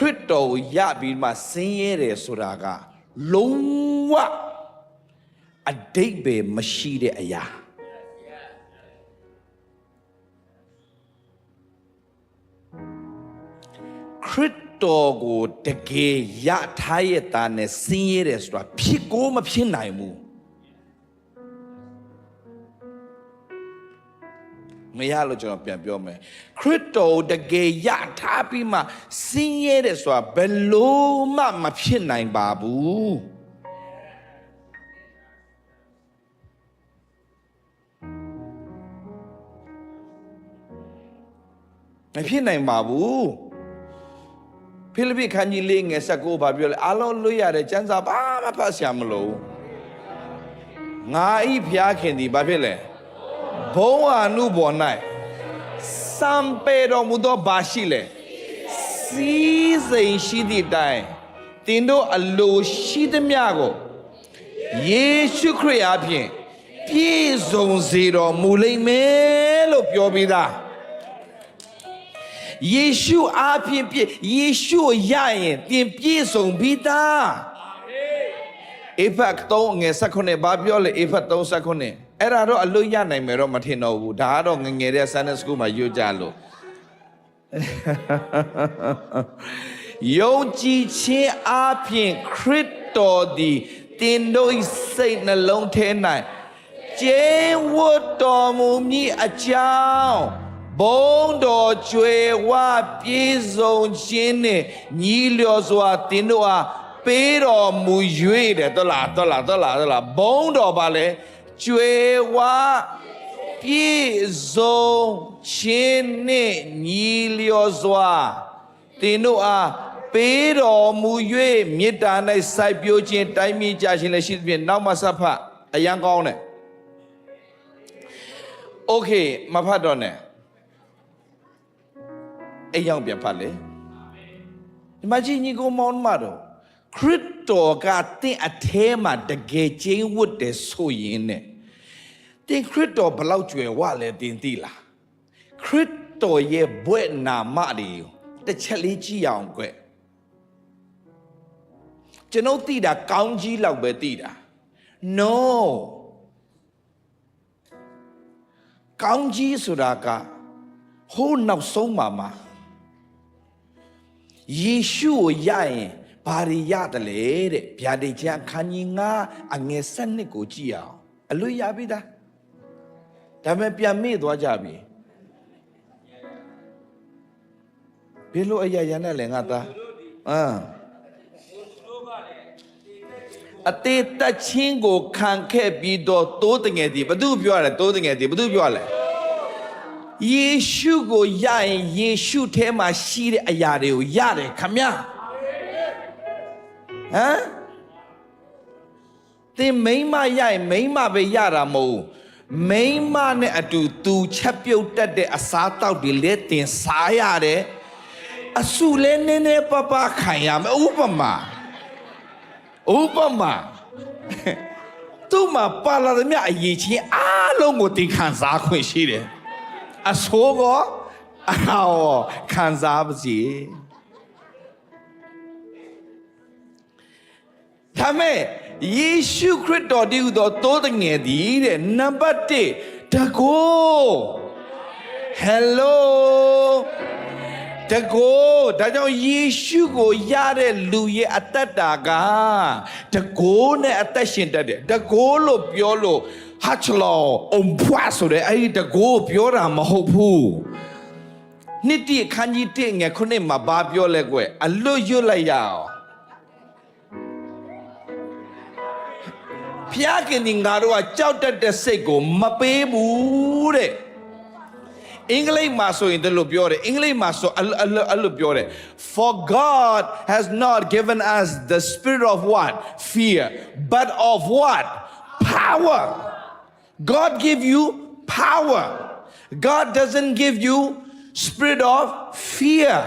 ရစ်တော်ကိုရပြီးမှဆင်းရဲတယ်ဆိုတာကလုံးဝအတိတ်ပဲမရှိတဲ့အရာခရစ်တော်ကိုတကယ်ရထားရတာနဲ့ဆင်းရဲတယ်ဆိုတာဖြစ်ကိုမဖြစ်နိုင်ဘူး မရလို့ကျွန်တော်ပြန်ပြောမယ်ခရစ်တော်ကိုတကယ်ရထားပြီးမှဆင်းရဲတယ်ဆိုတာဘယ်လို့မှမဖြစ်နိုင်ပါဘူးမဖြစ်နိုင်ပါဘူးဖိလိပ္ပိခန်းကြီးလေးငယ်၁၉ဘာပြောလဲအလုံးလွတ်ရတဲ့စံစာဘာမှဖတ်ဆရာမလို့ငါဤဖျားခင်ဒီဘာဖြစ်လဲ ဘုံအာနုဘော်၌စံပေတော်မူသောဘာရှိလဲစီးစိမ်ရှိသည့်အတိုင်းတင်တို့အလိုရှိသမျှကိုယေရှုခရစ်အားဖြင့်ပြည့်စုံစေတော်မူလိမ့်မယ်လို့ပြောပြီးသားယေရှုအားဖြင့်ပြည့်ယေရှုကိုရရင်တင်ပြည့်စုံပြီးသားအေဖတ်3ငယ်16ဘာပြောလဲအေဖတ်3 16 အဲ့ဒါတော့အလို့ရနိုင်မယ်တော့မထင်တော့ဘူးဒါကတော့ငယ်ငယ်တဲ့ Sunday School မှာရွတ်ကြလို့ယုံကြည်ခြင်းအားဖြင့်ခရစ်တော်သည်တင်တို့၏စိတ်နှလုံးထဲ၌ကျင်းဝတ်တော်မူမည်အကြောင်းဘုံတော်ကျွေဝပြည့်စုံခြင်းနှင့်ညီလျော်စွာတင်တို့အားပေးတော်မူ၍တဲ့တော်လားတော်လားတော်လားတော်လားဘုံတော်ပါလေ ကျွေဝပြည့်စုံခြင်းနှင့်ညီလျော်စွာတင်တို့အားပေးတော်မူ၍မေတ္တာ၌စိုက်ပျိုးခြင်းတိုင်းမြေကြခြင်းလည်းရှိသဖြင့်နောက်မှဆက်ဖတ်အရန်ကောင်းတယ်โอเคမဖတ်တော့နဲ့အိမ်ရောက်ပြန်ဖတ်လေဒီမှာကြီးညီကိုမောင်မတော်ခရစ်တော်ကတင့်အထဲမှာတကယ်ကျင်းဝတ်တယ်ဆိုရင်နဲ့ တင်ခရစ်တော်ဘလောက်ကျွယ်ဝလဲတင်သိလားခရစ်တော်ရဲ့ဘွဲ့နာမတွေကိုတစ်ချက်လေးကြည့်အောင်ကွယ်ကျွန်ုပ်သိတာကောင်းကြီးလောက်ပဲသိတာ no ကောင်းကြီးဆိုတာကဟိုးနောက်ဆုံးမှာမှာယေရှုကိုရရင်ဘာတွေရတယ်လဲတဲ့ဗျာဒိတ်ချမ်းခန်းကြီးငါအငယ်ဆက်နှစ်ကိုကြည့်အောင်အလွတ်ရပြီသား ဒါပေမဲ့ပြန်မေ့သွားကြပြီဘယ်လိုအရာရနဲ့လဲငါသားအမ်အတေးတက်ချင်းကိုခံခဲ့ပြီးတော့တိုးတငယ်ဒီဘသူပြောရလဲတိုးတငယ်ဒီဘသူပြောရလဲယေရှုကိုရရင်ယေရှုထဲမှာရှိတဲ့အရာတွေကိုရတယ်ခမညာဟမ်သင်မိမ့်မရရင်မိမ့်မပဲရတာမဟုတ်ဘူး မိမ့်မနဲ့အတူသူချက်ပြုတ်တက်တဲ့အစားတောက်တွေလည်းတင်စားရတယ်အဆူလဲနည်းနည်းပပခံရမယ်ဥပမာဥပမာသူ့မှာပါလာသမျှအရေးချင်းအားလုံးကိုတင်ခံစားခွင့်ရှိတယ်အဆိုးကောအော်ခံစားပါစီဒါမဲ့ ယေရှုခရစ်တော်တည်းဟူသောသိုးတငယ်သည်တဲ့နံပါတ်1တကိုဟယ်လိုတကိုဒါကြောင့်ယေရှုကိုရတဲ့လူရဲ့အသက်တာကတကိုနဲ့အသက်ရှင်တတ်တယ်တကိုလို့ပြောလို့ဟာချလောအုံဖွာဆိုတဲ့အဲ့ဒီတကိုပြောတာမဟုတ်ဘူးနှစ်တိအခန်းကြီး1ငယ်ခုနှစ်မှာဘာပြောလဲကွအလွတ်ရွတ်လိုက်ရအောင် ဖျားခင်ဒီငါတို့ကကြောက်တတ်တဲ့စိတ်ကိုမပေးဘူးတဲ့အင်္ဂလိပ်မှာဆိုရင်ဒီလိုပြောတယ်အင်္ဂလိပ်မှာဆိုအဲ့လိုအဲ့လိုပြောတယ် for god has not given us the spirit of what fear but of what power god give you power god doesn't give you spirit of fear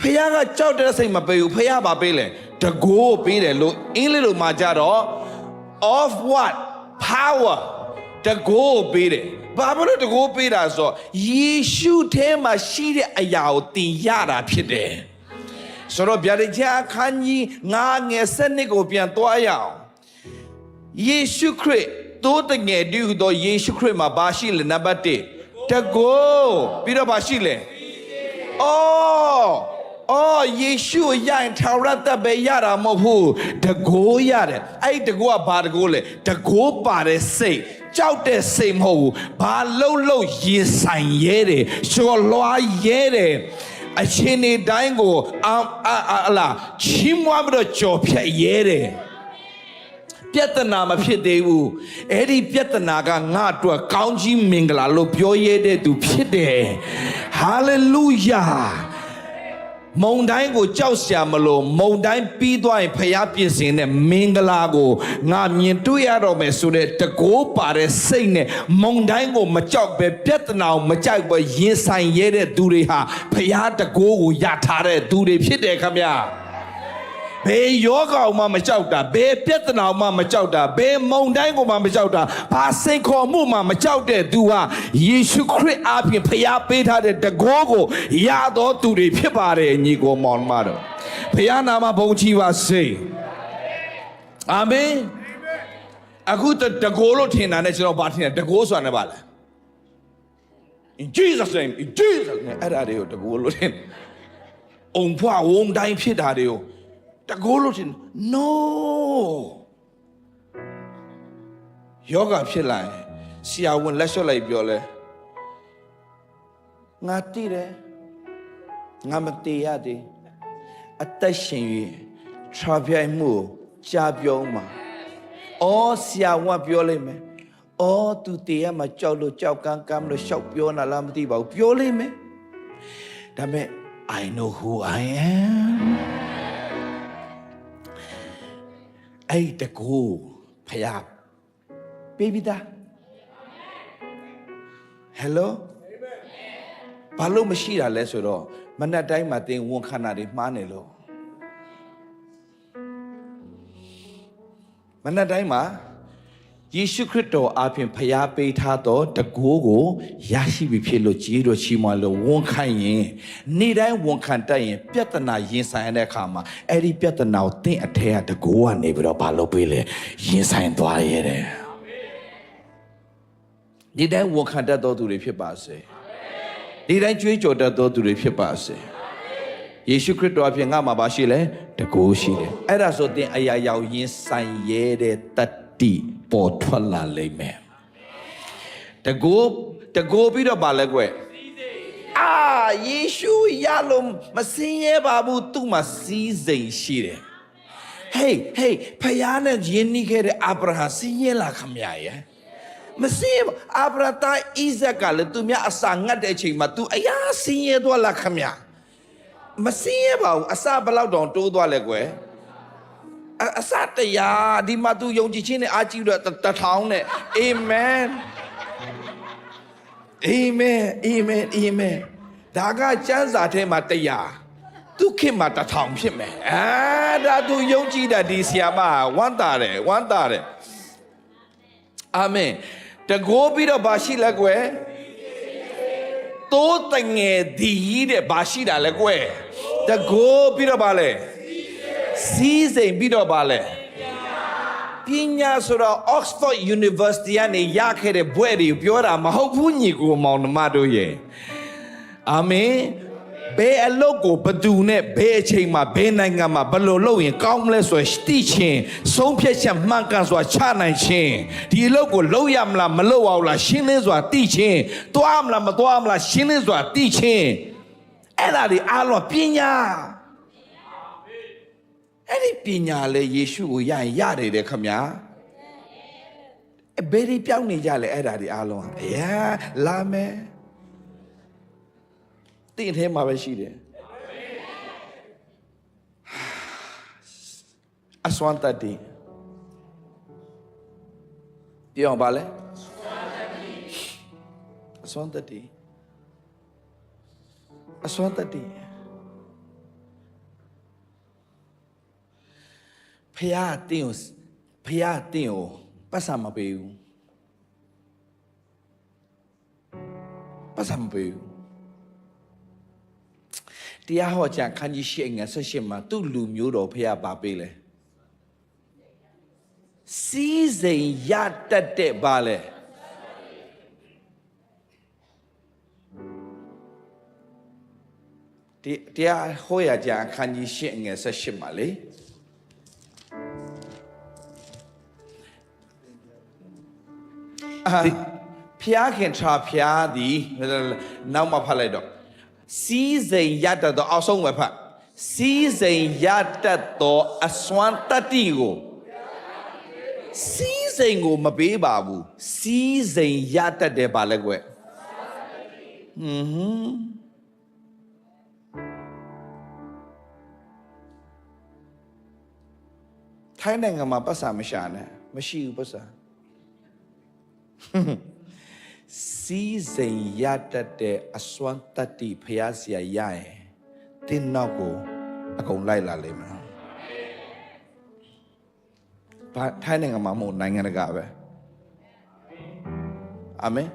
ဖခင်ကကြောက်တဲ့စိတ်မပေးဘူးဖခင်ဘာပေးလဲတကိုးပေးတယ်လို့အင်္ဂလိပ်လိုမှာကြတော့ of what power တကိုးပေးတယ်ဘာဖြစ်လို့တကိုးပေးတာဆိုတော့ယေရှုထဲမှာရှိတဲ့အရာကိုသင်ရတာဖြစ်တယ်ဆိုတော့ဗျာဒိတ်ချအခန်းကြီး9ငယ်7ကိုပြန်သွားရအောင်ယေရှုခရစ်သိုးတငယ်တည်းဟူသောယေရှုခရစ်မှာဘာရှိလဲနံပါတ်1တကောပြီးတော့ဘာရှိလဲအော် အော်ယေရှုရရင်ထာဝရတတ်ပဲရတာမဟုတ်ဘူးတကိုးရတယ်အဲ့ဒီတကိုးကဘာတကိုးလဲတကိုးပါတဲ့စိတ်ကြောက်တဲ့စိတ်မဟုတ်ဘူးဘာလှုပ်လှုပ်ရင်ဆိုင်ရဲတယ်ရှော်လွားရဲတယ်အချင်းနေတိုင်းကိုအာအာအာအလားချီးမွမ်းပြီးတော့ကြော်ဖြတ်ရဲတယ်ပြဿနာမဖြစ်သေးဘူးအဲ့ဒီပြဿနာကငါအတွက်ကောင်းကြီးမင်္ဂလာလို့ပြောရတဲ့သူဖြစ်တယ်ဟာလေလုယာ မုန်တိုင်းကိုကြောက်စရာမလိုမုန်တိုင်းပြီးသွားရင်ဖျားပြင်ဆင်တဲ့မင်္ဂလာကိုငါမြင်တွေ့ရတော့မယ်ဆိုတဲ့တကိုးပါတဲ့စိတ်နဲ့မုန်တိုင်းကိုမကြောက်ပဲပြဿနာကိုမကြောက်ပဲရင်ဆိုင်ရတဲ့သူတွေဟာဖျားတကိုးကိုရထားတဲ့သူတွေဖြစ်တယ်ခမညာ ဘယ်ယောဂအောင်မှမကြောက်တာဘယ်ပြဿနာအောင်မှမကြောက်တာဘယ်မုန်တိုင်းကိုမှမကြောက်တာဘာစိတ်ခေါ်မှုမှမကြောက်တဲ့သူဟာယေရှုခရစ်အားဖြင့်ဖျားပေးထားတဲ့တကိုးကိုရတော်သူတွေဖြစ်ပါတယ်ညီကိုမောင်မတော်ဖျားနာမဘုန်းကြီးပါစေအာမင်အခုတတကိုးလို့ထင်တာနဲ့ကျွန်တော်ဘာထင်လဲတကိုးဆိုတာနဲ့ပါလား in Jesus name in Jesus name အဲ့ဒါတွေကိုတကိုးလို့ထင်အုံဖွားဝုံတိုင်းဖြစ်တာတွေကို တကိုးလို့ထင် no ယောဂဖြစ်လာရင်ဆရာဝန်လက်လျှော့လိုက်ပြောလဲငါတည်တယ်ငါမတည်ရသေးအသက်ရှင်၍ထရာပြိုင်မှုကိုကြားပြောမှာအော်ဆရာဝန်ကပြောလိုက်မယ်အော်သူတည်ရမှာကြောက်လို့ကြောက်ကန်းကန်းလို့ရှောက်ပြောနာလားမသိပါဘူးပြောလိုက်မယ်ဒါပေမဲ့ I know who I am အဲ့ဒီတကူဖယားပေးပြီးသား Hello ဘာလို့မရှိတာလဲဆိုတော့မနက်တိုင်းမှာတင်ဝန်ခန္ဓာတွေမှားနေလို့မနက်တိုင်းမှာ ယေရှုခရစ်တော်အပြင်ဖျားပေးထားသောတကိုးကိုရရှိပြီဖြစ်လို့ကြီးတော်ချီးမွမ်းလို့ဝန်ခံရင်နေ့တိုင်းဝန်ခံတတ်ရင်ပြဿနာရင်ဆိုင်ရတဲ့အခါမှာအဲ့ဒီပြဿနာကိုတင့်အထက်ကတကိုးကနေပြီးတော့ဘာလုပ်ပေးလဲရင်ဆိုင်သွားရတယ်ဒီတိုင်းဝန်ခံတတ်သောသူတွေဖြစ်ပါစေဒီတိုင်းကြွေးကြော်တတ်သောသူတွေဖြစ်ပါစေယေရှုခရစ်တော်အပြင်ငါမှာပါရှိလဲတကိုးရှိတယ်အဲ့ဒါဆိုတင်အရာရောက်ရင်ဆိုင်ရဲတဲ့တတ္တိ ပေါ်ထွက်လာလိမ့်မယ်တကိုးတကိုးပြီးတော့ပါလဲကွအာယေရှုရလို့မစင်းရဲပါဘူးသူ့မှာစီးစိမ်ရှိတယ် hey hey ဖယားနဲ့ယဉ်နီးခဲ့တဲ့အာဗြဟံစင်းရဲလာခမရရဲ့မစင်းဘူးအာဗြဟံသားဣဇက်ကလည်းသူများအစာငတ်တဲ့အချိန်မှာ तू အရာစင်းရဲသွားလာခမရမစင်းရဲပါဘူးအစာဘယ်လောက်တောင်တိုးသွားလဲကွယ် အအစတရားဒီမှာ तू ယုံကြည်ခြင်းနဲ့အားကြီးတော့တထောင်နဲ့အာမင်အာမင်အာမင်အာမင်ဒါကကျမ်းစာထဲမှာတရားသူခေတ်မှာတထောင်ဖြစ်မယ်အာဒါ तू ယုံကြည်တာဒီဆီယာမဝမ်းတာတယ်ဝမ်းတာတယ်အာမင်တကိုးပြီးတော့ဘာရှိလဲကွယ်တိုးတငယ်ဒီတဲ့ဘာရှိတာလဲကွယ်တကိုးပြီးတော့ဘာလဲ စီးစိမ်ပြီးတော့ပါလဲပညာဆိုတော့ Oxford University ကနေရခဲ့တဲ့ဘွဲ့တွေကိုပြောတာမဟုတ်ဘူးညီကိုမောင်နှမတို့ရဲ့အာမင်ဘယ်အလုပ်ကိုဘယ်သူနဲ့ဘယ်အချိန်မှာဘယ်နိုင်ငံမှာဘယ်လိုလုပ်ရင်ကောင်းမလဲဆိုရယ်သိချင်းဆုံးဖြတ်ချက်မှန်ကန်စွာချနိုင်ခြင်းဒီအလုပ်ကိုလုပ်ရမလားမလုပ်အောင်လားရှင်းလင်းစွာသိချင်းသွားမလားမသွားမလားရှင်းလင်းစွာသိချင်းအဲ့ဒါတွေအားလုံးပညာ အဲ့ဒီပညာလေယေရှုကိုရရင်ရတယ်တဲ့ခမညာအဘယ်ဒီပြောင်းနေကြလဲအဲ့ဒါဒီအားလုံးဟာအရာလာမယ်တင့်ထဲမှာပဲရှိတယ်အစွမ်းတတ်တယ်ပြောပါလေအစွမ်းတတ်တယ်အစွမ်းတတ်တယ် ဖះတင်းကိုဖះတင်းကိုပတ်စံမပေးဘူးပတ်စံမပေးဘူးတတရားဟောကြံခန်းကြီး၈ငယ်၁၈မှာသူ့လူမျိုးတော်ဖះပါပေးလဲစီးစိမ်ရတတ်တဲ့ပါလဲဒီတရားဟောရကြံခန်းကြီး၈ငယ်၁၈မှာလေ ဖျားခင်ထာဖျားသည်နောက်မှဖတ်လိုက်တော့စီးစိမ်ရတတ်သောအောက်ဆုံးပဲဖတ်စီးစိမ်ရတတ်သောအစွမ်းတတ္တိကိုစီးစိမ်ကိုမပေးပါဘူးစီးစိမ်ရတတ်တယ်ပါလဲကွယ်ဟွန်းဟွန်းထိုင်းနိုင်ငံမှာပတ်စာမရှာနဲ့မရှိဘူးပတ်စာ စီးစိမ်ရတတ်တဲ့အစွမ်းတတ္တိဖျားဆရာရရင်တင်းနောက်ကိုအကုန်လိုက်လာလိမ့်မယ်ဘာထိုင်းနိုင်ငံမှာမဟုတ်နိုင်ငံတကာပဲအာမင်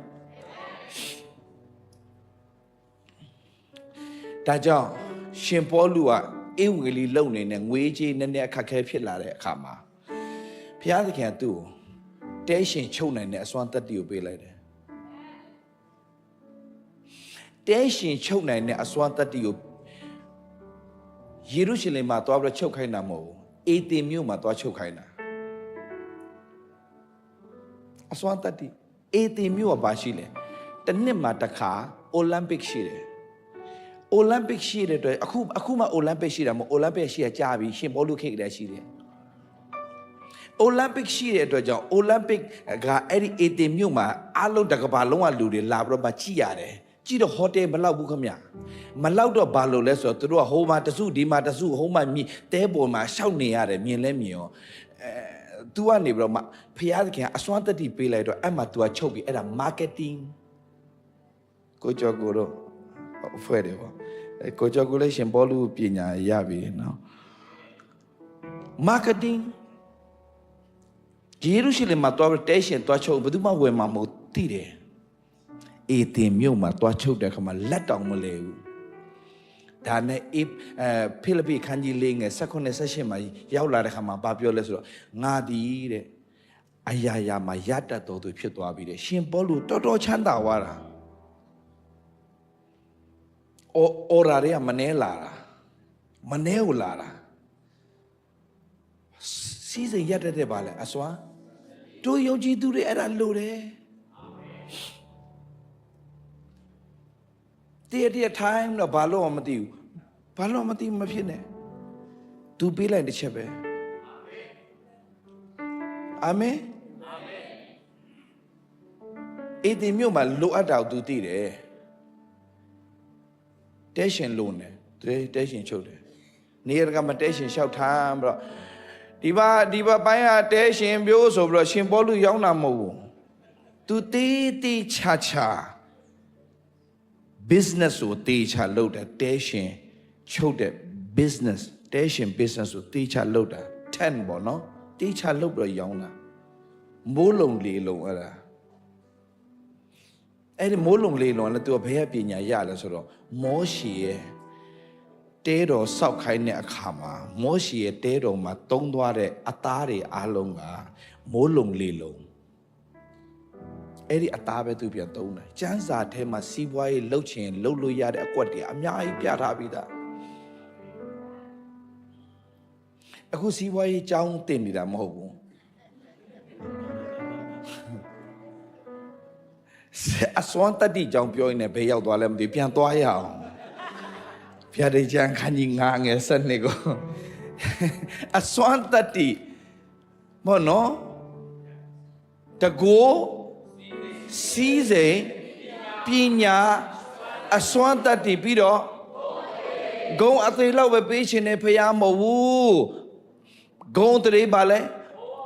ဒါကြောင့်ရှင်ပေါလုကအေဝံဂေလိလုပ်နေတဲ့ငွေကြေးနည်းနည်းအခက်ခဲဖြစ်လာတဲ့အခါမှာဘုရားသခင်ကသူ့ကို တဲရှင်ချုပ်နိုင်တဲ့အစွမ်းတတ္တိကိုပေးလိုက်တယ်တဲရှင်ချုပ်နိုင်တဲ့အစွမ်းတတ္တိကိုယေရုရှလင်မှာသွားပြီးတော့ချုပ်ခိုင်းတာမဟုတ်ဘူးအေသင်မြို့မှာသွားချုပ်ခိုင်းတာအစွမ်းတတ္တိအေသင်မြို့ကဘာရှိလဲတစ်နှစ်မှာတစ်ခါအိုလံပစ်ရှိတယ်အိုလံပစ်ရှိတဲ့အတွက်အခုအခုမှအိုလံပစ်ရှိတာမဟုတ်အိုလံပစ်ရှိရကြာပြီရှင်ဘောလူခေတ်ကတည်းရှိတယ် အိုလံပစ်ရှိတဲ့အတွက်ကြောင့်အိုလံပစ်ကအဲ့ဒီအေတင်မြို့မှာအလုံးတစ်ကမ္ဘာလုံးကလူတွေလာပြီးတော့မှကြည့်ရတယ်ကြည့်တော့ဟိုတယ်မလောက်ဘူးခမမလောက်တော့ဘာလို့လဲဆိုတော့သူတို့ကဟိုမှာတစုဒီမှာတစုဟိုမှာမြင်တဲပေါ်မှာရှောက်နေရတယ်မြင်လဲမြင်ရောအဲ तू ကနေပြီးတော့မှဖျားသခင်ကအစွမ်းတတိပေးလိုက်တော့အဲ့မှာ तू ကချုပ်ပြီးအဲ့ဒါ marketing ကိုကျော်ကိုတော့ဖွဲ့တယ်ပေါ့အဲကိုကျော်ကိုလည်းရှင်ဘောလူပညာရပြီနော် marketing ယေရုရှလင်မှာတွားပြီးတဲရှင်တွားချုပ်ဘယ်သူမှဝယ်မှာမဟုတ်သိတယ်အေသင်မြို့မှာတွားချုပ်တဲ့ခါမှာလက်တောင်မလဲဘူးဒါနဲ့အေးအဲဖိလိပ္ပိခန်းကြီးလေးငယ်16 18မှာရောက်လာတဲ့ခါမှာဘာပြောလဲဆိုတော့ငါဒီတဲ့အရာရာမှာရတတ်တော်သူဖြစ်သွားပြီတဲ့ရှင်ပေါလုတော်တော်ချမ်းသာသွားတာအော်အော်ရာတွေကမနှဲလာတာမနှဲကိုလာတာ စီးစိမ်ရက်တတ်တဲ့ပါလဲအစွမ်းတို့ယုံကြည်သူတွေအဲ့ဒါလိုတယ်တည့်တည့် time တော့ဘာလို့မှမသိဘူးဘာလို့မသိမဖြစ်နဲ့ तू ပေးလိုက်တစ်ချက်ပဲအာမင်အေဒီမြို့မှာလိုအပ်တာကို तू သိတယ်တဲရှင်လုံးတယ်တဲတဲရှင်ချုပ်တယ်နေရကမတဲရှင်လျှောက်ထားပြီးတော့ ဒီဘာဒီဘာပိုင်းကတဲရှင်ပြိုးဆိုပြီးတော့ရှင်ပေါလုရောက်တာမဟုတ်ဘူး။ तू တေးတေးချာချာ business ကိုတေးချာလုပ်တာတဲရှင်ချုပ်တဲ့ business တဲရှင် business ကိုတေးချာလုပ်တာ10ပေါ့နော်။တေးချာလုပ်ပြီးတော့ရောင်းတာမိုးလုံလေးလုံအဲ့ဒါအဲ့ဒီမိုးလုံလေးလုံလည်း तू ဘယ်ရပညာရလဲဆိုတော့မောရှေရဲ့ တဲတော်စောက်ခိုင်းတဲ့အခါမှာမောရှေရဲ့တဲတော်မှာတုံးသွားတဲ့အသားတွေအားလုံးကမိုးလုံလေလုံအဲ့ဒီအသားပဲသူပြန်တုံးတယ်ကျန်းစာထဲမှာစီးပွားရေးလှုပ်ချင်လှုပ်လို့ရတဲ့အကွက်တွေအများကြီးပြထားပြီးသားအခုစီးပွားရေးကြောင်းတင်နေတာမဟုတ်ဘူးအစွမ်းတတ္တိကြောင်းပြောရင်လည်းဘယ်ရောက်သွားလဲမသိဘူးပြန်သွားရအောင် ဖျားတဲ့ချမ်းခန်းကြီးငါငယ်စနစ်ကိုအစွမ်းတတ္တိဘောနော်တကိုစီးစိမ်ပညာအစွမ်းတတ္တိပြီးတော့ဂုံအသေးလောက်ပဲပေးရှင်နေဖရားမဟုတ်ဘူးဂုံတရေပါလဲ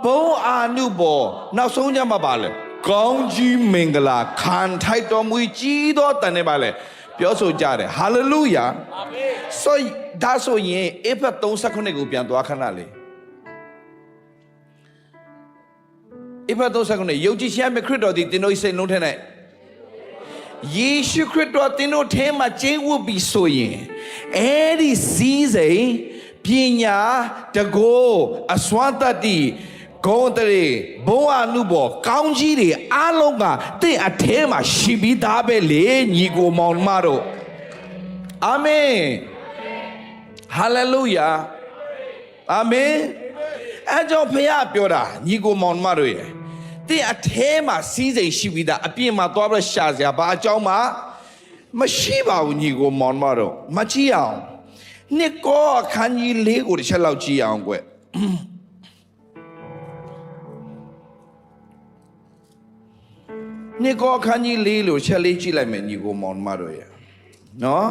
ဘုံအာနုဘောနောက်ဆုံးကြမှာပါလဲကောင်းကြီးမင်္ဂလာခံထိုက်တော်မူကြီးသောတန်နေပါလဲ ပြောဆိုကြတယ်ဟာလေလုယာအာမင်ဆိုဒါဆိုရင်အေဖက်39ကိုပြန်သွားခဏလေးအေဖက်39ယုံကြည်ခြင်းမဲ့ခရစ်တော်သည်သင်တို့၏စိတ်လုံးထဲ၌ယေရှုခရစ်တော်သင်တို့ထဲမှာကျင်းဝတ်ပြီးဆိုရင်အဲ့ဒီစည်းစိမ်ပညာတကောအစွမ်းတတ္တိ ဂုဏ်တရေဘုံအနုဘောကောင်းကြီးတွေအားလုံးကတင့်အထဲမှာရှိပြီးသားပဲလေညီကိုမောင်မတို့အာမင်ဟာလေလုယာအာမင်အဲကြောင့်ဖခင်ပြောတာညီကိုမောင်မတို့ရဲ့တင့်အထဲမှာစီးစိမ်ရှိပြီးသားအပြင်မှာသွားပြီးရှာစရာဘာအကြောင်းမှမရှိပါဘူးညီကိုမောင်မတို့မကြည့်အောင်နှစ်ကောအခန်းကြီး၄ကိုတစ်ချက်လောက်ကြည့်အောင်ကွ နှစ်ကောအခန်းကြီး၄လို့ချက်လေးကြည့်လိုက်မယ်ညီကိုမောင်မတို့ရဲ့နော်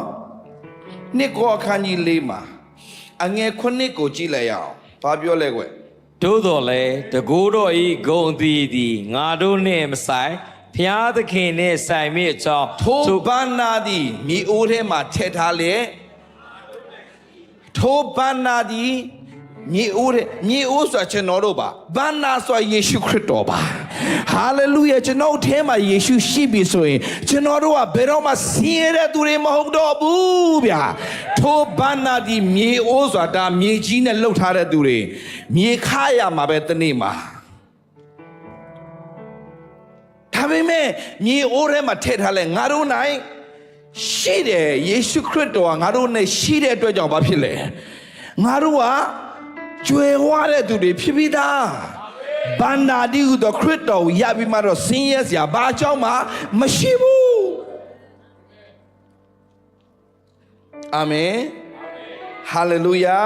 နှစ်ကောအခန်းကြီး၄မှာအငယ်ခုနှစ်ကိုကြည့်လိုက်ရအောင်ဘာပြောလဲကွသို့တော်လဲတကူတော်ဤဂုံသီးသည်ငါတို့နှင့်မဆိုင်ဖျားသခင်နှင့်ဆိုင်မိအကြောင်းထိုဘန္နာသည်မြေအိုးထဲမှာထည့်ထားလေထိုဘန္နာသည် မြေအိုးထဲမြေအိုးဆိုတာကျွန်တော်တို့ပါဘန္နာဆိုတာယေရှုခရစ်တော်ပါဟာလေလုယာကျွန်တော်တို့ထဲမှာယေရှုရှိပြီဆိုရင်ကျွန်တော်တို့ကဘယ်တော့မှဆင်းရဲတဲ့သူတွေမဟုတ်တော့ဘူးဗျာထိုဘန္နာသည်မြေအိုးဆိုတာဒါမြေကြီးနဲ့လှုပ်ထားတဲ့သူတွေမြေခါရမှာပဲတနေ့မှာဒါပေမဲ့မြေအိုးထဲမှာထည့်ထားလဲငါတို့နိုင်ရှိတယ်ယေရှုခရစ်တော်ကငါတို့နဲ့ရှိတဲ့အတွက်ကြောင့်ဘာဖြစ်လဲငါတို့က ကြွယ်ဝတဲ့သူတွေဖြစ်ပြီးသားဘန္နာတိဟုသောခရစ်တော်ကိုရပြီးမှတော့ဆင်းရဲစရာဘာအကြောင်းမှမရှိဘူးအာမင်ဟာလေလုယာ